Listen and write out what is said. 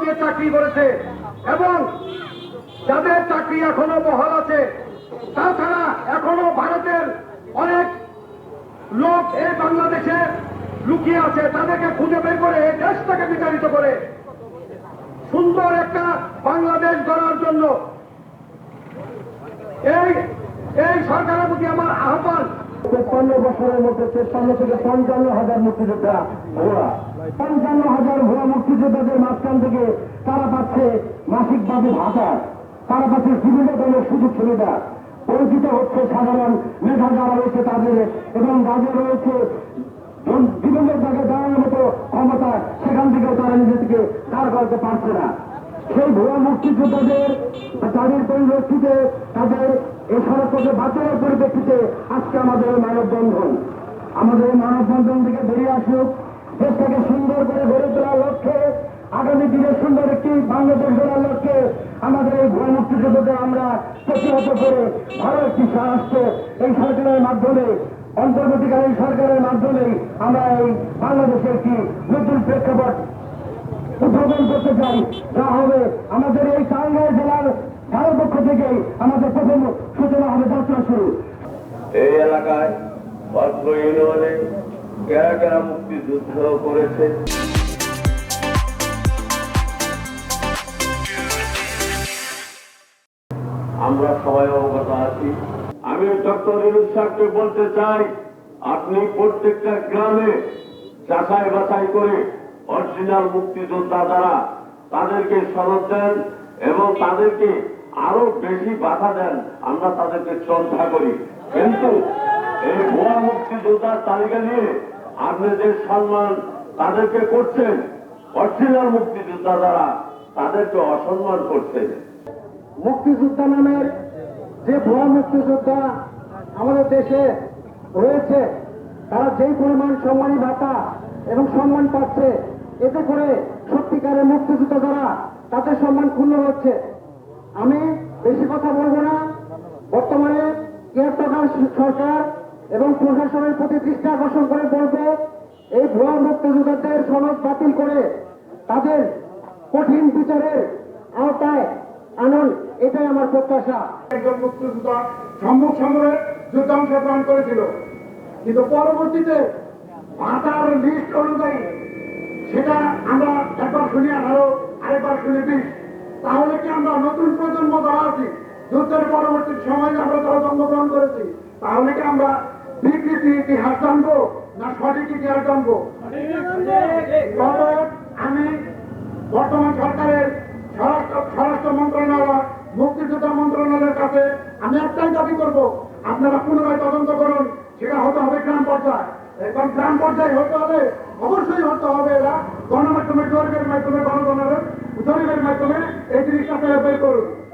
দিয়ে চাকরি করেছে এবং যাদের চাকরি এখনও বহাল আছে, তাছাড়া এখনও ভারতের অনেক লোক এই বাংলাদেশে লুকিয়ে আছে, তাদেরকে খুঁজে বের করে এই দেশটাকে বিতাড়িত করে। সুন্দর একটা বাংলাদেশ গড়ার জন্য এই এই সরকারের প্রতি আমার আহ্বান। তেপ্পান্ন বছরের মধ্যে তেপ্পান্ন থেকে পঞ্চান্ন হাজার মুক্তিযোদ্ধা ভোয়া পঞ্চান্ন হাজার মুক্তিযোদ্ধাদের মাঝখান থেকে তারা পাচ্ছে মাসিক ভাবে ভাতা। তারা পাচ্ছে বিভিন্ন ধরনের সুযোগ সুবিধা। পরিচিত হচ্ছে সাধারণ মেধা যারা রয়েছে তাদের, এবং যাদের রয়েছে বিভিন্ন জায়গায় দাঁড়ানোর মতো ক্ষমতা সেখান থেকেও তারা নিজেদেরকে দাঁড় করতে পারছে না। সেই ভুয়া মুক্তিযোদ্ধাদের, তাদের পরিপ্রেক্ষিতে তাদের এই সড়ককে বাঁচানোর পরিপ্রেক্ষিতে আজকে আমাদের মানববন্ধন। আমাদের মানববন্ধন থেকে বেরিয়ে আসুক। দেশটাকে সুন্দর করে গড়ে তোলার লক্ষ্যে, আগামী দিনে সুন্দর একটি বাংলাদেশ গড়ার লক্ষ্যে আমাদের এই ভুয়া মুক্তিযোদ্ধাদের আমরা প্রতিহত করে ভালো একটি স্বরাষ্ট্র এই সরকারের মাধ্যমে, অন্তর্বর্তীকালীন সরকারের মাধ্যমে আমরা এই বাংলাদেশে একটি নতুন প্রেক্ষাপট উদ্বোধন করতে চাই। যা হবে আমাদের এই টাঙ্গাইল জেলার ঢাকার পক্ষ থেকে আমাদের প্রথম সূচনা হবে যাত্রা শুরু। এই এলাকায় কেরা কেরা মুক্তিযুদ্ধ করেছে। আমরা সবাই অবগত আছি। আমি ডক্টর সাহেবকে বলতে চাই, আপনি প্রত্যেকটা গ্রামে যাচাই বাছাই করে অরিজিনাল মুক্তিযোদ্ধা দ্বারা তাদেরকে সনদ দেন এবং তাদেরকে আরও বেশি বাধা দেন, আমরা তাদেরকে শ্রদ্ধা করি। কিন্তু এই ভুয়া মুক্তিযোদ্ধার তালিকা নিয়ে আপনি যে সম্মান তাদেরকে করছেন। অরিজিনাল মুক্তিযোদ্ধা দ্বারা তাদেরকে অসম্মান করছেন। মুক্তিযোদ্ধা নামের যে ভুয়া মুক্তিযোদ্ধা আমাদের দেশে রয়েছে, তারা যেই পরিমাণ সম্মানী ভাতা এবং সম্মান পাচ্ছে, এতে করে সত্যিকারের মুক্তিযুদ্ধ দ্বারা তাদের সম্মান ক্ষুণ্ণ হচ্ছে। আমি বেশি কথা বলব না। বর্তমানে কেয়ারটেকার সরকার এবং প্রশাসনের প্রতি দৃষ্টি আকর্ষণ করে বলব, এই ভুয়া মুক্তিযোদ্ধাদের সনদ বাতিল করে তাদের কঠিন বিচারের আওতায় আনুন, এটাই আমার প্রত্যাশা। একজন মুক্তিযোদ্ধা সম্মুখ সমরে যুদ্ধ অংশগ্রহণ করেছিল। কিন্তু পরবর্তীতে ভাতার লিস্ট অনুযায়ী সেটা আমরা একবার শুনি আঠারো আরেকবার শুনি বিশ তাহলে কি আমরা নতুন প্রজন্ম যারা আছি যুদ্ধের পরবর্তী সময়ে আমরা যারা জন্মগ্রহণ করেছি। তাহলে কি আমরা বিকৃতি ইতিহাস জানব না সঠিক ইতিহাস জানব? আমি বর্তমান সরকারের স্বরাষ্ট্র মন্ত্রণালয়, মুক্তিযোদ্ধা মন্ত্রণালয়ের কাছে আমি একটাই দাবি করব। আপনারা পুনরায় তদন্ত করুন, সেটা হতে হবে গ্রাম পর্যায়ে। এবং গ্রাম পর্যায়ে হতে হবে, অবশ্যই হতে হবে এরা। গণমাধ্যমে জরিপের মাধ্যমে, গণগণের জরিপের মাধ্যমে এই জিনিসটা বের করুন।